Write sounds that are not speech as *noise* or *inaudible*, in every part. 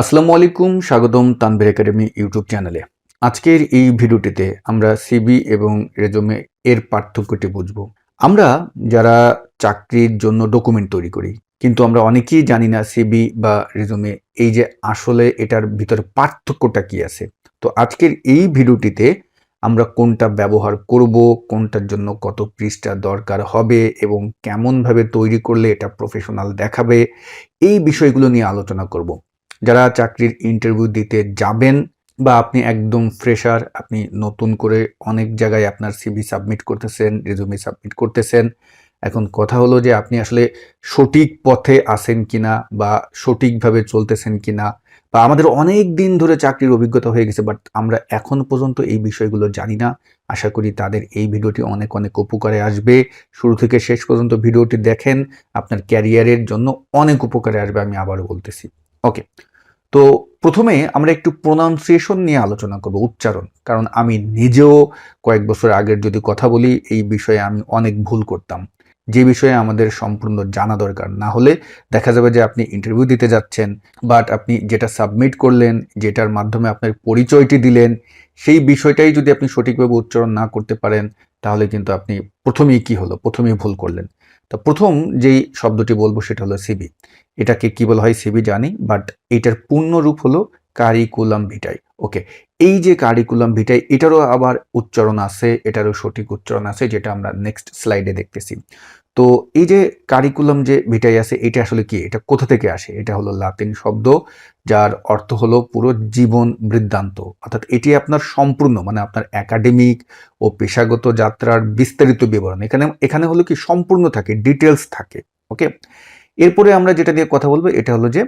আসসালামু আলাইকুম, স্বাগতম তানভীর একাডেমি ইউটিউব চ্যানেলে। আজকের এই ভিডিওটিতে আমরা সিবি এবং রেজুমে এর পার্থক্যটি বুঝব। আমরা যারা চাকরির জন্য ডকুমেন্ট তৈরি করি, কিন্তু আমরা অনেকেই জানি না সিবি বা রেজুমে এই যে আসলে এটার ভিতরে পার্থক্যটা কি আছে। তো আজকের এই ভিডিওটিতে আমরা কোনটা ব্যবহার করব, কোনটার জন্য কত পৃষ্ঠা দরকার হবে এবং কেমনভাবে তৈরি করলে এটা প্রফেশনাল দেখাবে, এই বিষয়গুলো নিয়ে আলোচনা করব। যারা চাকরির ইন্টারভিউ দিতে যাবেন বা আপনি একদম ফ্রেশার আপনি নতুন করে অনেক জায়গায় আপনার সিভি সাবমিট করতেছেন রেজুমি সাবমিট করতেছেন, এখন কথা হলো যে আপনি আসলে সঠিক পথে আসেন কিনা বা সঠিকভাবে চলতেছেন কিনা বা আমাদের অনেক দিন ধরে চাকরির অভিজ্ঞতা হয়ে গেছে বাট আমরা এখন পর্যন্ত এই বিষয়গুলো জানি না। আশা করি তাদের এই ভিডিওটি অনেক অনেক উপকারে আসবে। শুরু থেকে শেষ পর্যন্ত ভিডিওটি দেখেন, আপনার ক্যারিয়ারের জন্য অনেক উপকারে আসবে, আমি আবারও বলতেছি। ওকে তো প্রথমে আমরা একটু প্রোনাউন্সিয়েশন নিয়ে আলোচনা করব, উচ্চারণ। কারণ আমি নিজেও কয়েক বছর আগের যদি কথা বলি, এই বিষয়ে আমি অনেক ভুল করতাম। যে বিষয়ে আমাদের সম্পূর্ণ জানা দরকার। না হলে দেখা যাবে যে আপনি ইন্টারভিউ দিতে যাচ্ছেন বাট আপনি যেটা সাবমিট করলেন, যেটার মাধ্যমে আপনার পরিচয়টি দিলেন, সেই বিষয়টাই যদি আপনি সঠিকভাবে উচ্চারণ না করতে পারেন, তাহলে কিন্তু আপনি প্রথমেই কি হলো? প্রথমেই ভুল করলেন। তো প্রথম যেই শব্দটি বলব, সেটা হলো সিবি এটাকে কি বলা হয় সিবি জানি বাট এটার পূর্ণ রূপ হলো কারিকুলাম ভিটাই ওকে এই যে কারিকুলাম ভিটাই, এটারও আবার উচ্চারণ আছে, এটারও সঠিক উচ্চারণ আছে, যেটা আমরা নেক্সট স্লাইডে দেখতেছি। তো এই যে কারিকুলাম যে ভিটাই আছে, এটা আসলে কি? এটা কোথা থেকে আসে? এটা হলো লাতিন শব্দ, যার অর্থ হলো পুরো জীবন বৃদ্ধান্ত অর্থাৎ এটি আপনার সম্পূর্ণ মানে আপনার একাডেমিক ও পেশাগত যাত্রার বিস্তারিত বিবরণ। এখানে এখানে হলো কি, সম্পূর্ণ থাকে ডিটেলস থাকে ওকে এরপরে আমরা যেটা নিয়ে কথা বলব, এটা হলো যে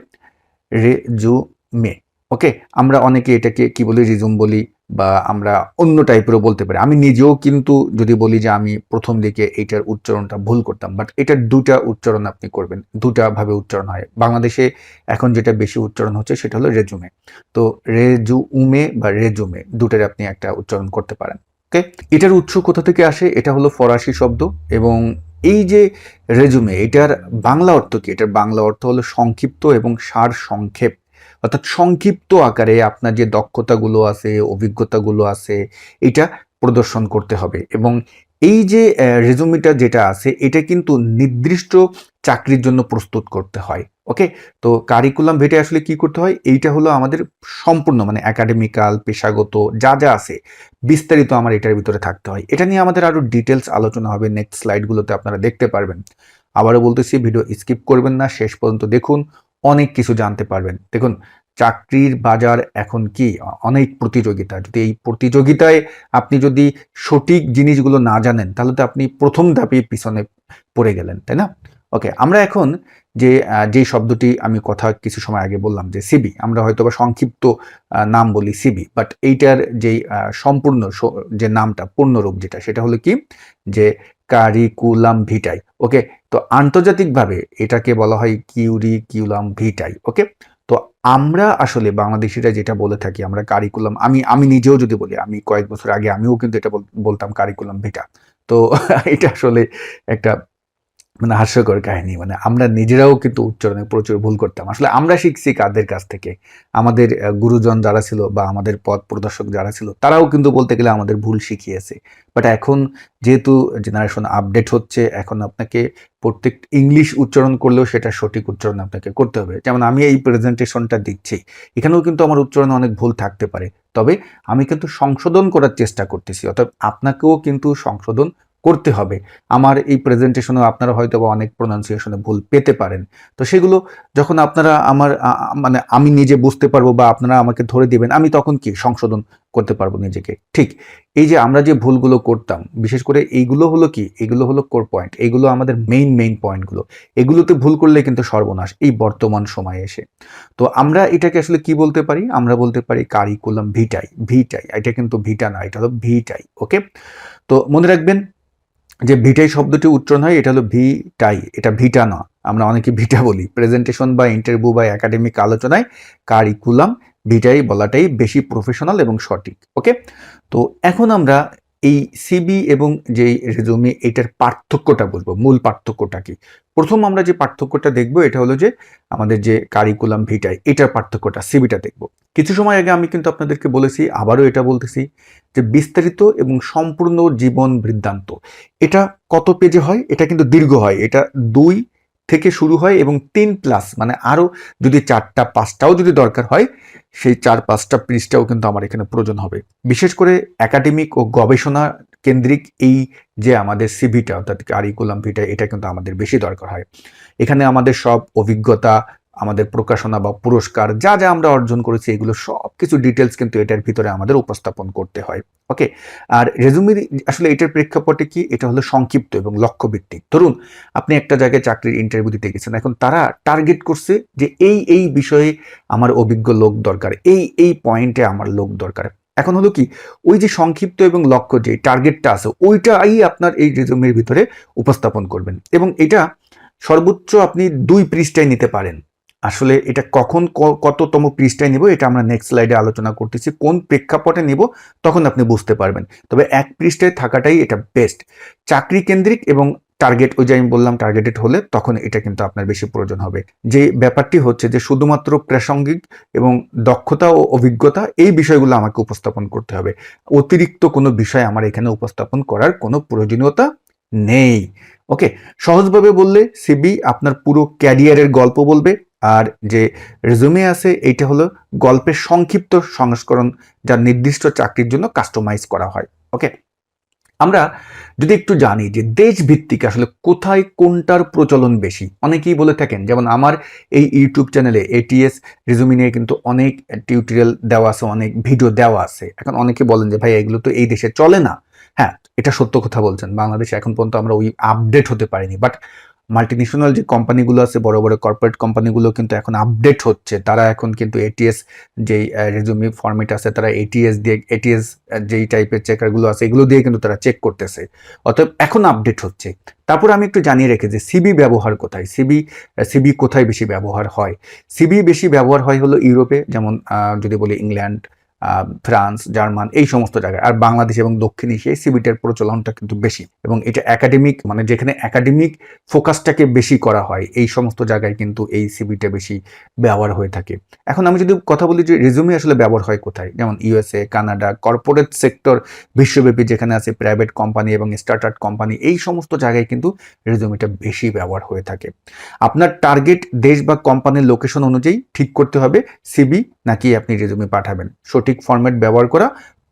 রেজুমে ওকে? আমরা অনেকে এটাকে কি বলি রিজুম বলি বা আমরা অন্য টাইপেরও বলতে পারি। আমি নিজেও কিন্তু যদি বলি যে আমি প্রথম দিকে এইটার উচ্চারণটা ভুল করতাম বাট এটার দুটা উচ্চারণ আপনি করবেন, দুটা ভাবে উচ্চারণ হয়। বাংলাদেশে এখন যেটা বেশি উচ্চারণ হচ্ছে সেটা হলো রেজুমে তো রেজু উমে বা রেজুমে দুটার আপনি একটা উচ্চারণ করতে পারেন, ওকে? এটার উৎস কোথা থেকে আসে? এটা হলো ফরাসি শব্দ এবং এই যে রেজুমে এটার বাংলা অর্থ কি? এটার বাংলা অর্থ হলো সংক্ষিপ্ত এবং সার সংক্ষেপ। অর্থাৎ সংক্ষিপ্ত আকারে আপনার যে দক্ষতাগুলো আছে, অভিজ্ঞতাগুলো আছে, এটা প্রদর্শন করতে হবে। এবং এই যে রেজুমিটা যেটা আছে, এটা কিন্তু নির্দিষ্ট চাকরির জন্য প্রস্তুত করতে হয় ওকে তো কারিকুলাম ভেটে আসলে কি করতে হয়? এইটা হলো আমাদের সম্পূর্ণ মানে একাডেমিক্যাল পেশাগত, যা যা আছে, বিস্তারিত আমার এটার ভিতরে থাকতে হয়। এটা নিয়ে আমাদের আরও ডিটেলস আলোচনা হবে নেক্সট স্লাইডগুলোতে আপনারা দেখতে পারবেন। আবারও বলতেছি ভিডিও স্কিপ করবেন না, শেষ পর্যন্ত দেখুন, অনেক কিছু জানতে পারবেন। দেখুন চাকরির বাজার এখন কি? অনেক প্রতিযোগিতা। যদি এই প্রতিযোগিতায় আপনি যদি সঠিক জিনিসগুলো না জানেন, তাহলে তো আপনি প্রথম ধাপে পিছনে পড়ে গেলেন, তাই না? ওকে, আমরা এখন যে যে শব্দটি আমি কথা কিছু সময় আগে বললাম যে সিবি, আমরা হয়তো বা সংক্ষিপ্ত নাম বলি সিবি বাট এইটার যেই সম্পূর্ণ যে নামটা, পূর্ণরূপ যেটা, সেটা হলো কি? যে কারিকুলাম ভিটাই ওকে তো আন্তর্জাতিকভাবে এটাকে বলা হয় কিউরি কিউলাম ভিটাই ওকে আমরা আসলে বাংলাদেশিরা যেটা বলে থাকি, আমরা কারিকুলাম আমি আমি নিজেও যদি বলি, আমি কয়েক বছর আগে আমিও কিন্তু এটা বলতাম কারিকুলাম ভেটা তো *laughs* এটা আসলে একটা মানে হাস্যকর কাহিনী মানে আমরা নিজেরাও কিন্তু উচ্চারণে প্রচুর ভুল করতাম। আসলে আমরা শিখছি কাদের কাছ থেকে? আমাদের গুরুজন যারা ছিল বা আমাদের পথ প্রদর্শক যারা ছিল, তারাও কিন্তু বলতে গেলে আমাদের ভুল শিখিয়েছে। বাট এখন যেহেতু জেনারেশন আপডেট হচ্ছে, এখন আপনাকে প্রত্যেক ইংলিশ উচ্চারণ করলেও সেটা সঠিক উচ্চারণ আপনাকে করতে হবে। যেমন আমি এই প্রেজেন্টেশনটা দিচ্ছি, এখানেও কিন্তু আমার উচ্চারণে অনেক ভুল থাকতে পারে। তবে আমি কিন্তু সংশোধন করার চেষ্টা করতেছি, অর্থাৎ আপনাকেও কিন্তু সংশোধন করতে হবে। আমার এই প্রেজেন্টেশনেও আপনারা হয়তো বা অনেক প্রোনাউন্সিয়েশনে ভুল পেতে পারেন। তো সেগুলো যখন আপনারা আমার মানে আমি নিজে বুঝতে পারব বা আপনারা আমাকে ধরে দিবেন, আমি তখন কি সংশোধন করতে পারব নিজেকে? ঠিক, এই যে আমরা যে ভুলগুলো করতাম, বিশেষ করে এইগুলো হলো কি? এগুলো হলো কোর পয়েন্ট এগুলো আমাদের মেইন মেইন পয়েন্টগুলো এগুলোতে ভুল করলে কিন্তু সর্বনাশ, এই বর্তমান সময়ে এসে। তো আমরা এটাকে আসলে কি বলতে পারি? আমরা বলতে পারি কারিকুলাম ভিটাই ভিটাই এটা কিন্তু ভিটা না, এটা হলো ভিটাই ওকে তো মনে রাখবেন যে ভিটাই শব্দটি উচ্চারণ হয়, এটা হলো ভিটাই, এটা ভিটা না আমরা অনেকে ভিটা বলি। প্রেজেন্টেশন বা ইন্টারভিউ বা একাডেমিক আলোচনায় কারিকুলাম ভিটাই বলাটাই বেশি প্রফেশনাল এবং সঠিক ওকে তো এখন আমরা এই সিবি এবং যে রেজুমে এটার পার্থক্যটা বলব, মূল পার্থক্যটা কি? প্রথম আমরা যে পার্থক্যটা দেখব, এটা হলো যে আমাদের যে কারিকুলাম ভিটাই এটার পার্থক্যটা সিবিটা দেখব। কিছু সময় আগে আমি কিন্তু আপনাদেরকে বলেছি, আবারও এটা বলতেছি, যে বিস্তারিত এবং সম্পূর্ণ জীবন বৃদ্ধান্ত এটা কত পেজে হয়? এটা কিন্তু দীর্ঘ হয়, এটা দুই থেকে শুরু হয় এবং তিন প্লাস মানে আরও যদি চারটা, পাঁচটাও যদি দরকার হয়, সেই চার, পাঁচটা পৃষ্ঠাও কিন্তু আমার এখানে প্রয়োজন হবে। বিশেষ করে একাডেমিক ও গবেষণা কেন্দ্রিক এই যে আমাদের সিভিটা অর্থাৎ কারিকুলাম ভিটা এটা কিন্তু আমাদের বেশি দরকার হয়। এখানে আমাদের সব অভিজ্ঞতা আমাদের প্রকাশনা বা পুরস্কার, যা যা আমরা অর্জন করেছি, এগুলো সব কিছু ডিটেলস কিন্তু এটার ভিতরে আমাদের উপস্থাপন করতে হয়। ওকে আর রেজুমি আসলে এটার প্রেক্ষাপটে কি? এটা হলো সংক্ষিপ্ত এবং লক্ষ্যভিত্তিক। ধরুন, আপনি একটা জায়গায় চাকরির ইন্টারভিউ দিতে গেছেন, এখন তারা টার্গেট করছে যে এই এই বিষয়ে আমার অভিজ্ঞ লোক দরকার, এই এই পয়েন্টে আমার লোক দরকার। এখন হলো কি? ওই যে সংক্ষিপ্ত এবং লক্ষ্য যে টার্গেটটা আছে, ওইটাই আপনার এই রেজুমের ভিতরে উপস্থাপন করবেন। এবং এটা সর্বোচ্চ আপনি দুই পৃষ্ঠায় নিতে পারেন। আসলে এটা কখন কততম পৃষ্ঠায় নিব, এটা আমরা নেক্সট স্লাইডে আলোচনা করতেছি। কোন প্রেক্ষাপটে নিব, তখন আপনি বুঝতে পারবেন। তবে এক পৃষ্ঠায় থাকাটাই এটা বেস্ট চাকরি কেন্দ্রিক এবং টার্গেট ওই যে আমি বললাম টার্গেটেড হলে তখন এটা কিন্তু আপনার বেশি প্রয়োজন হবে। যে ব্যাপারটি হচ্ছে যে শুধুমাত্র প্রাসঙ্গিক এবং দক্ষতা ও অভিজ্ঞতা, এই বিষয়গুলো আমাকে উপস্থাপন করতে হবে। অতিরিক্ত কোনো বিষয় আমার এখানে উপস্থাপন করার কোনো প্রয়োজনীয়তা নেই। ওকে সহজভাবে বললে সিবি আপনার পুরো ক্যারিয়ারের গল্প বলবে। আর যে রেজুমে আছে, এইটা হলো গল্পের সংক্ষিপ্ত সংস্করণ যা নির্দিষ্ট চাকরির জন্য কাস্টমাইজ করা হয় ওকে আমরা যদি একটু জানি যে দেশ ভিত্তিক আসলে কোথায় কোনটার প্রচলন বেশি, অনেকেই বলে থাকেন, যেমন আমার এই ইউটিউব চ্যানেলে এটিএস রেজুমি নিয়ে কিন্তু অনেক টিউটোরিয়াল দেওয়া আছে, অনেক ভিডিও দেওয়া আছে। এখন অনেকে বলেন যে, ভাই, এগুলো তো এই দেশে চলে না। হ্যাঁ এটা সত্য কথা বলছেন। বাংলাদেশে এখন পর্যন্ত আমরা ওই আপডেট হতে পারিনি বাট মাল্টিনেশনাল যে কোম্পানিগুলো আছে, বড় বড় কর্পোরেট কোম্পানিগুলো কিন্তু এখন আপডেট হচ্ছে। তারা এখন কিন্তু এটিএস যেই রেজুমি ফরম্যাট আছে, তারা এটিএস দিয়ে এটিএস যেই টাইপের চেকারগুলো আছে, এগুলো দিয়ে কিন্তু তারা চেক করতেছে। অতএব এখন আপডেট হচ্ছে। তারপর আমি একটু জানিয়ে রেখে যে সিবি ব্যবহার কোথায়? সিবি সিবি কোথায় বেশি ব্যবহার হয়? সিবি বেশি ব্যবহার হয় হলো ইউরোপে, যেমন যদি বলি ইংল্যান্ড ফ্রান্স, জার্মান, এই সমস্ত জায়গায়। আর বাংলাদেশ এবং দক্ষিণ এশিয়ায় সিবিটার প্রচলনটা কিন্তু বেশি। এবং এটা একাডেমিক মানে যেখানে একাডেমিক ফোকাসটাকে বেশি করা হয়, এই সমস্ত জায়গায় কিন্তু এই সিবিটা বেশি ব্যবহার হয়ে থাকে। এখন আমি যদি কথা বলি যে রেজুমে আসলে ব্যবহার হয় কোথায়? যেমন ইউএসএ কানাডা কর্পোরেট সেক্টর বিশ্বব্যাপী যেখানে আছে প্রাইভেট কোম্পানি এবং স্টার্টার্ট কোম্পানি এই সমস্ত জায়গায় কিন্তু রেজুমিটা বেশি ব্যবহার হয়ে থাকে। আপনার টার্গেট দেশ বা কোম্পানির লোকেশন অনুযায়ী ঠিক করতে হবে সিবি নাকি আপনি রেজুমি পাঠাবেন? সঠিক ফর্ম্যাট ব্যবহার করা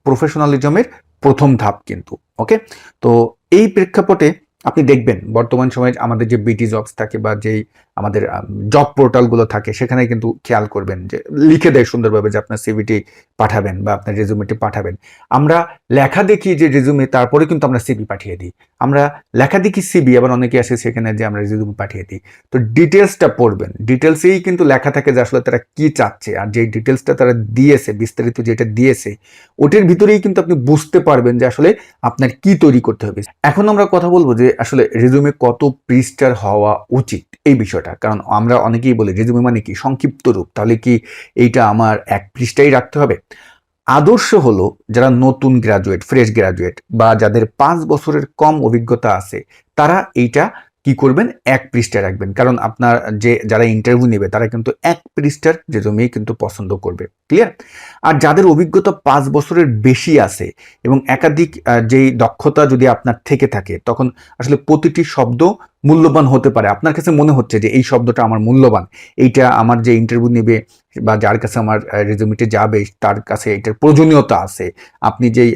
প্রফেশনালিজমের প্রথম ধাপ কিন্তু ওকে তো এই প্রেক্ষাপটে আপনি দেখবেন বর্তমান সময়ে আমাদের যে বিটি জবস থাকে বা যেই আমাদের জব পোর্টালগুলো থাকে সেখানে কিন্তু খেয়াল করবেন যে, লিখে দেয় সুন্দরভাবে যে আপনার সিভিটি পাঠাবেন বা আপনার রেজুমেটি পাঠাবেন। আমরা লেখা দেখি যে রেজুমে তারপরে কিন্তু আমরা সিবি পাঠিয়ে দিই। আমরা লেখা দেখি সিবি আবার অনেকে আসে সেখানে যে আমরা রেজুমে পাঠিয়ে দিই। তো ডিটেলসটা পড়বেন। ডিটেলসেই কিন্তু লেখা থাকে যে আসলে তারা কি চাচ্ছে, আর যে ডিটেলসটা তারা দিয়েছে, বিস্তারিত যেটা দিয়েছে, ওটির ভিতরেই কিন্তু আপনি বুঝতে পারবেন যে আসলে আপনার কি তৈরি করতে হবে। এখন আমরা কথা বলব যে আসলে রেজুমে কত পৃষ্ঠার হওয়া উচিত, এই বিষয়টা। কারণ আমরা অনেকেই বলি রেজুমে মানে কি? সংক্ষিপ্ত রূপ। তাহলে কি এইটা আমার এক পৃষ্ঠাই রাখতে হবে? আদর্শ হলো যারা নতুন গ্রাজুয়েট ফ্রেশ গ্রাজুয়েট বা যাদের পাঁচ বছরের কম অভিজ্ঞতা আছে, তারা এইটা কি করবেন? এক পৃষ্ঠায় রাখবেন। কারণ আপনার যে, যারা ইন্টারভিউ নেবে, তারা কিন্তু এক পৃষ্ঠার রেজুমেই কিন্তু পছন্দ করবে। ক্লিয়ার আর যাদের অভিজ্ঞতা পাঁচ বছরের বেশি আছে এবং একাধিক যেই দক্ষতা যদি আপনার থেকে থাকে, তখন আসলে প্রতিটি শব্দ মূল্যবান হতে পারে। আপনার কাছে মনে হচ্ছে যে, এই শব্দটা আমার মূল্যবান। এইটা আমার যে ইন্টারভিউ নেবে বা যার কাছে আমার রেজুমিটি যাবে, তার কাছে এটার প্রয়োজনীয়তা আছে। আপনি যেই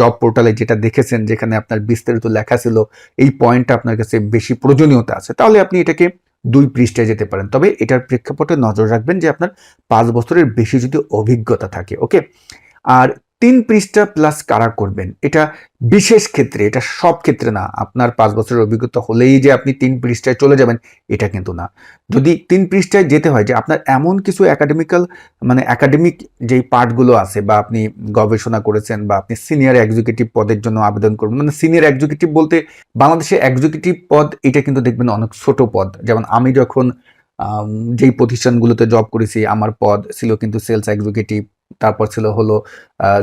জব পোর্টালে যেটা দেখেছেন, যেখানে আপনার বিস্তারিত লেখা ছিল, এই পয়েন্টটা আপনার কাছে বেশি প্রয়োজনীয়তা আছে, তাহলে আপনি এটাকে দুই পৃষ্ঠে যেতে পারেন। তবে এটার প্রেক্ষাপটে নজর রাখবেন যে আপনার পাঁচ বছরের বেশি যদি অভিজ্ঞতা থাকে ওকে আর তিন পৃষ্ঠা প্লাস কারা করবেন? এটা বিশেষ ক্ষেত্রে, এটা সব ক্ষেত্রে না। আপনার পাঁচ বছরের অভিজ্ঞতা হলেই যে আপনি তিন পৃষ্ঠায় চলে যাবেন, এটা কিন্তু না। যদি তিন পৃষ্ঠায় যেতে হয় যে আপনার এমন কিছু একাডেমিক্যাল মানে একাডেমিক যেই পার্টগুলো আছে বা আপনি গবেষণা করেছেন বা আপনি সিনিয়র এক্সিকিউটিভ পদের জন্য আবেদন করবেন মানে সিনিয়র এক্সিকিউটিভ বলতে বাংলাদেশে এক্সিকিউটিভ পদ, এটা কিন্তু দেখবেন অনেক ছোট পদ। যেমন আমি যখন যেই প্রতিষ্ঠানগুলোতে জব করেছি, আমার পদ ছিল কিন্তু সেলস এক্সিকিউটিভ তারপর ছিল হলো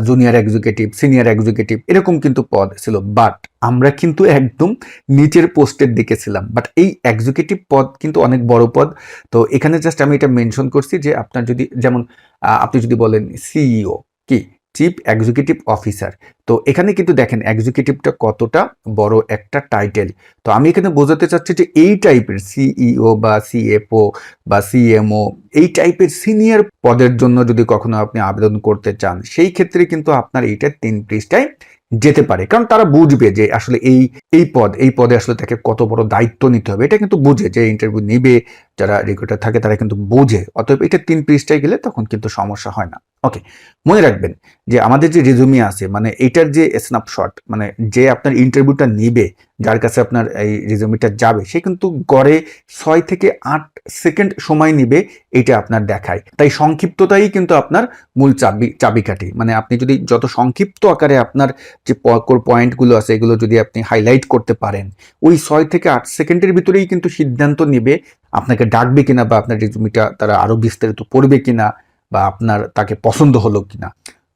জুনিয়র এক্সিকিউটিভ সিনিয়র এক্সিকিউটিভ এরকম কিন্তু পদ ছিল। বাট আমরা কিন্তু একদম নিচের পোস্টের দিকে ছিলাম। বাট এই এক্সিকিউটিভ পদ কিন্তু অনেক বড় পদ। তো এখানে জাস্ট আমি এটা মেনশন করছি যে আপনার যদি, যেমন আপনি যদি বলেন সিইও কি? চিফ এক্সিকিউটিভ অফিসার তো এখানে কিন্তু দেখেন এক্সিকিউটিভটা কতটা বড় একটা টাইটেল তো আমি এখানে বোঝাতে চাচ্ছি যে এই টাইপের সিইও বা সিএফও বা সিএমও এই টাইপের সিনিয়র পদের জন্য যদি কখনো আপনি আবেদন করতে চান, সেই ক্ষেত্রে কিন্তু আপনার এইটা তিন পৃষ্ঠায় যেতে পারে। কারণ তারা বুঝবে যে আসলে এই এই পদ, এই পদে আসলে তাকে কত বড় দায়িত্ব নিতে হবে। এটা কিন্তু বুঝে যে ইন্টারভিউ নেবে, যারা রিক্রুটার থাকে তারা কিন্তু বোঝে। অতএব এটা তিন পৃষ্ঠায় গেলে তখন কিন্তু সমস্যা হয় না। ওকে মনে রাখবেন যে আমাদের যে রেজুমি আছে মানে এটার যে স্ন্যাপশট মানে যে আপনার ইন্টারভিউটা নিবে, যার কাছে আপনার এই রেজুমিটা যাবে, সে কিন্তু গড়ে ছয় থেকে আট সেকেন্ড সময় নিবে, এটা আপনার দেখায়। তাই সংক্ষিপ্ততাই কিন্তু আপনার মূল চাবি, চাবিকাঠি। মানে আপনি যদি যত সংক্ষিপ্ত আকারে আপনার যে পয়েন্টগুলো আছে, এগুলো যদি আপনি হাইলাইট করতে পারেন, ওই ছয় থেকে আট সেকেন্ডের ভিতরেই কিন্তু সিদ্ধান্ত নেবে, আপনাকে ডাকবে কিনা বা আপনার রেজুমিটা তারা আরও বিস্তারিত পড়বে কিনা বা আপনার তাকে পছন্দ হলো কিনা।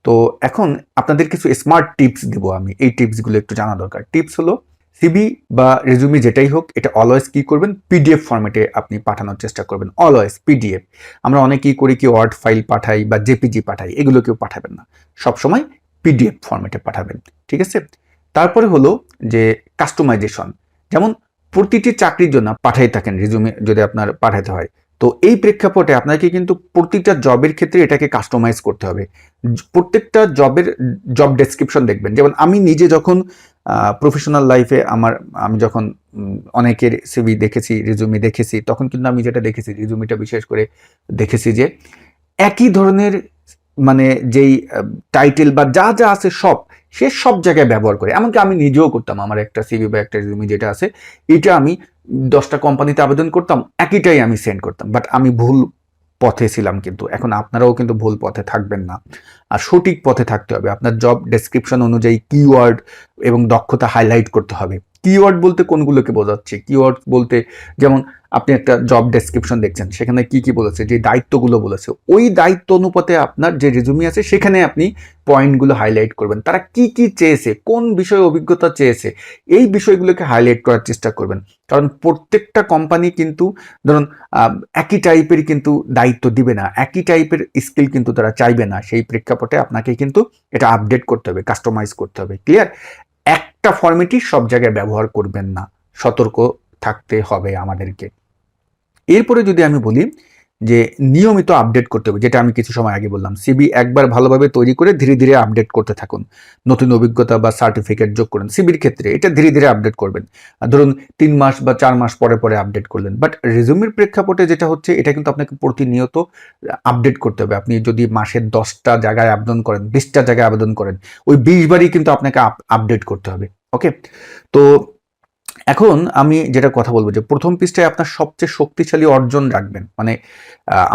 তো এখন আপনাদের কিছু স্মার্ট টিপস দিব আমি। এই টিপসগুলো একটু জানা দরকার। টিপস হলো সিবি বা রেজুমি যেটাই হোক, এটা অলওয়েজ কি করবেন? পিডিএফ ফরম্যাটে আপনি পাঠানোর চেষ্টা করবেন। অলওয়েজ পিডিএফ আমরা অনেকেই করি কি ওয়ার্ড ফাইল পাঠাই বা জেপিজি পাঠাই, এগুলো কেউ পাঠাবেন না। সবসময় পিডিএফ ফরম্যাটে পাঠাবেন। ঠিক আছে? তারপরে হলো যে কাস্টমাইজেশন যেমন প্রতিটি চাকরির জন্য পাঠাই থাকেন রেজুমে যদি আপনার পাঠাতে হয়। তো এই প্রেক্ষাপটে আপনাকে কিন্তু প্রতিটা জবের ক্ষেত্রে এটাকে কাস্টমাইজ করতে হবে। প্রত্যেকটা জবের জব ডেসক্রিপশন দেখবেন। যেমন আমি নিজে যখন প্রফেশনাল লাইফে আমার, আমি যখন অনেকের সিভি দেখেছি রিজুমি দেখেছি, তখন কিন্তু আমি যেটা দেখেছি রিজুমিটা বিশেষ করে দেখেছি যে, একই ধরনের মানে যেই টাইটেল বা যা যা আছে সব, সে সব জায়গায় ব্যবহার করে। এমনকি আমি নিজেও করতাম আমার একটা সিভি বা একটা রিজুমি যেটা আছে, এটা আমি দশটা কোম্পানিতে আবেদন করতাম, একইটাই আমি সেন্ড করতাম। বাট আমি ভুল পথে ছিলাম কিন্তু। এখন আপনারাও কিন্তু ভুল পথে থাকবেন না। আর সঠিক পথে থাকতে হবে। আপনার জব ডেসক্রিপশন অনুযায়ী কিওয়ার্ড এবং দক্ষতা হাইলাইট করতে হবে। কিওয়ার্ড বলতে কোনগুলোকে বোঝাচ্ছে? কিওয়ার্ড বলতে যেমন আপনি একটা জব ডেসক্রিপশন দেখছেন, সেখানে কি কি বলেছে, যে দায়িত্বগুলো বলেছে, ওই দায়িত্ব অনুপাতে আপনার যে রেজুমি আছে, সেখানে আপনি পয়েন্টগুলো হাইলাইট করবেন। তারা কি কি চেয়েছে, কোন বিষয়ে অভিজ্ঞতা চেয়েছে, এই বিষয়গুলোকে হাইলাইট করার চেষ্টা করবেন। কারণ প্রত্যেকটা কোম্পানি কিন্তু, ধরুন একই টাইপের কিন্তু দায়িত্ব দিবে না, একই টাইপের স্কিল কিন্তু তারা চাইবে না। সেই প্রেক্ষাপটে আপনাকে কিন্তু এটা আপডেট করতে হবে কাস্টমাইজ করতে হবে। ক্লিয়ার একটা ফর্মেটই সব জায়গায় ব্যবহার করবেন না। সতর্ক থাকতে হবে আমাদেরকে। এরপরে যদি আমি বলি যে নিয়মিত আপডেট করতে হবে, যেটা আমি কিছু সময় আগে বললাম সিবি একবার ভালোভাবে তৈরি করে ধীরে ধীরে আপডেট করতে থাকুন। নতুন অভিজ্ঞতা বা সার্টিফিকেট যোগ করুন। সিবির ক্ষেত্রে এটা ধীরে ধীরে আপডেট করবেন। ধরুন, তিন মাস বা চার মাস পরে পরে আপডেট করলেন। বাট রেজুমির প্রেক্ষাপটে যেটা হচ্ছে, এটা কিন্তু আপনাকে প্রতিনিয়ত আপডেট করতে হবে। আপনি যদি মাসের দশটা জায়গায় আবেদন করেন, বিশটা জায়গায় আবেদন করেন, ওই বিশ বারই কিন্তু আপনাকে আপডেট করতে হবে। ওকে তো এখন আমি যেটা কথা বলব যে প্রথম পৃষ্ঠায় আপনার সবচেয়ে শক্তিশালী অর্জন রাখবেন। মানে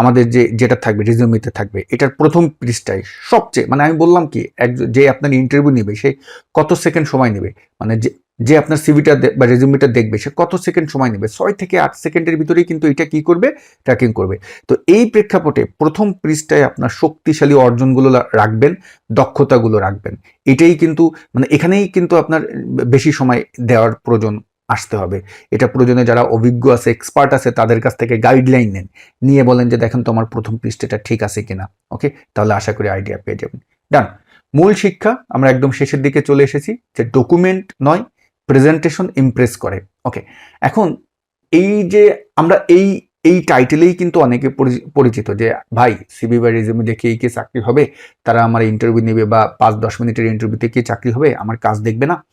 আমাদের যে, যেটা থাকবে রিজুমিতে থাকবে, এটার প্রথম পৃষ্ঠায় সবচেয়ে মানে আমি বললাম কি একজন যে আপনার ইন্টারভিউ নেবে, সে কত সেকেন্ড সময় নেবে? মানে যে যে আপনার সিভিটা বা রেজুমিটা দেখবে, সে কত সেকেন্ড সময় নেবে? ছয় থেকে আট সেকেন্ডের ভিতরেই কিন্তু এটা কি করবে? ট্র্যাকিং করবে। তো এই প্রেক্ষাপটে প্রথম পৃষ্ঠায় আপনার শক্তিশালী অর্জনগুলো রাখবেন, দক্ষতাগুলো রাখবেন। এটাই কিন্তু মানে এখানেই কিন্তু আপনার, বেশি সময় দেওয়ার প্রয়োজন আসতে হবে। এটা প্রয়োজনে যারা অভিজ্ঞ আছে এক্সপার্ট আছে, তাদের কাছ থেকে গাইডলাইন নেন। নিয়ে বলেন যে, দেখেন, তোমার প্রথম পৃষ্ঠাটা ঠিক আছে কিনা? ওকে তাহলে আশা করি আইডিয়া পেয়ে যাবেন। ডান মূল শিক্ষা, আমরা একদম শেষের দিকে চলে এসেছি, যে ডকুমেন্ট নয় প্রেজেন্টেশন ইমপ্রেস করে। ওকে এখন, এই যে, আমরা এই এই টাইটেলেই কিন্তু অনেকে পরি- পরিচিত যে, ভাই সিবি বা রেজিউমে দেখে কে চাকরি হবে? তারা আমার ইন্টারভিউ নেবে বা পাঁচ, দশ মিনিটের ইন্টারভিউতে কি চাকরি হবে? আমার কাজ দেখবে না?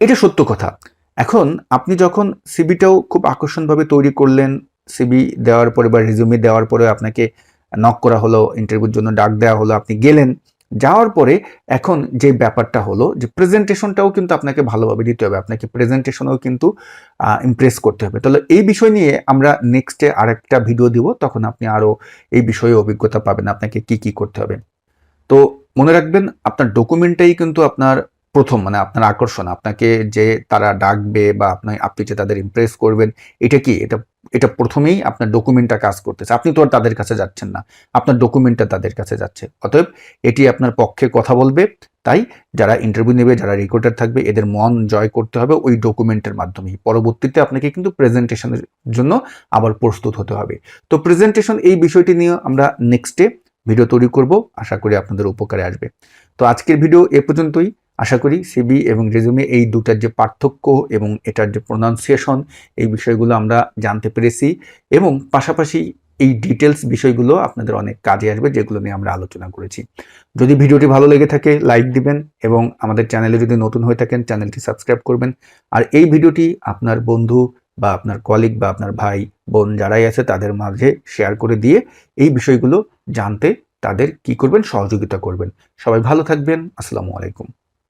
এটা সত্য কথা। এখন আপনি যখন সিবিটাও খুব আকর্ষণভাবে তৈরি করলেন সিবি দেওয়ার পরে বা রেজিউমে দেওয়ার পরে আপনাকে নক করা হলো ইন্টারভিউর জন্য ডাক দেওয়া হলো, আপনি গেলেন, যাওয়ার পরে এখন যে ব্যাপারটা হলো যে প্রেজেন্টেশনটাও কিন্তু আপনাকে ভালোভাবে দিতে হবে, আপনাকে প্রেজেন্টেশনও কিন্তু ইমপ্রেস করতে হবে। তাহলে এই বিষয় নিয়ে আমরা নেক্সটে আরেকটা ভিডিও দিব, তখন আপনি আরও এই বিষয়ে অভিজ্ঞতা পাবেন, আপনাকে কি কি করতে হবে। তো মনে রাখবেন, আপনার ডকুমেন্টটাই কিন্তু আপনার প্রথম মানে আপনার আকর্ষণ, আপনাকে যে তারা ডাকবে বা আপনি আপনি যে তাদের ইমপ্রেস করবেন, এটা কি? এটা এটা প্রথমেই আপনার ডকুমেন্টটা কাজ করতেছে। আপনি তো আর তাদের কাছে যাচ্ছেন না। আপনার ডকুমেন্টটা তাদের কাছে যাচ্ছে। অতএব এটি আপনার পক্ষে কথা বলবে। তাই যারা ইন্টারভিউ নেবে, যারা রেকর্ডার থাকবে, এদের মন জয় করতে হবে ওই ডকুমেন্টের মাধ্যমেই। পরবর্তীতে আপনাকে কিন্তু প্রেজেন্টেশনের জন্য আবার প্রস্তুত হতে হবে। তো প্রেজেন্টেশন এই বিষয়টি নিয়ে আমরা নেক্সটে ভিডিও তৈরি করব। আশা করি আপনাদের উপকারে আসবে। তো আজকের ভিডিও এ পর্যন্তই। আশা করি সিবি এবং রেজুমে এই দুটার যে পার্থক্য এবং এটার যে প্রোনাউন্সিয়েশন এই বিষয়গুলো আমরা জানতে পেরেছি এবং পাশাপাশি এই ডিটেলস বিষয়গুলো আপনাদের অনেক কাজে আসবে যেগুলো নিয়ে আমরা আলোচনা করেছি। যদি ভিডিওটি ভালো লেগে থাকে লাইক দিবেন এবং আমাদের চ্যানেলে যদি নতুন হয়ে থাকেন, চ্যানেলটি সাবস্ক্রাইব করবেন। আর এই ভিডিওটি আপনার বন্ধু বা আপনার কলিগ বা আপনার ভাই, বোন যারাই আছে তাদের মাঝে শেয়ার করে দিয়ে এই বিষয়গুলো জানতে তাদের কি করবেন, সহযোগিতা করবেন। সবাই ভালো থাকবেন। আসসালামু আলাইকুম।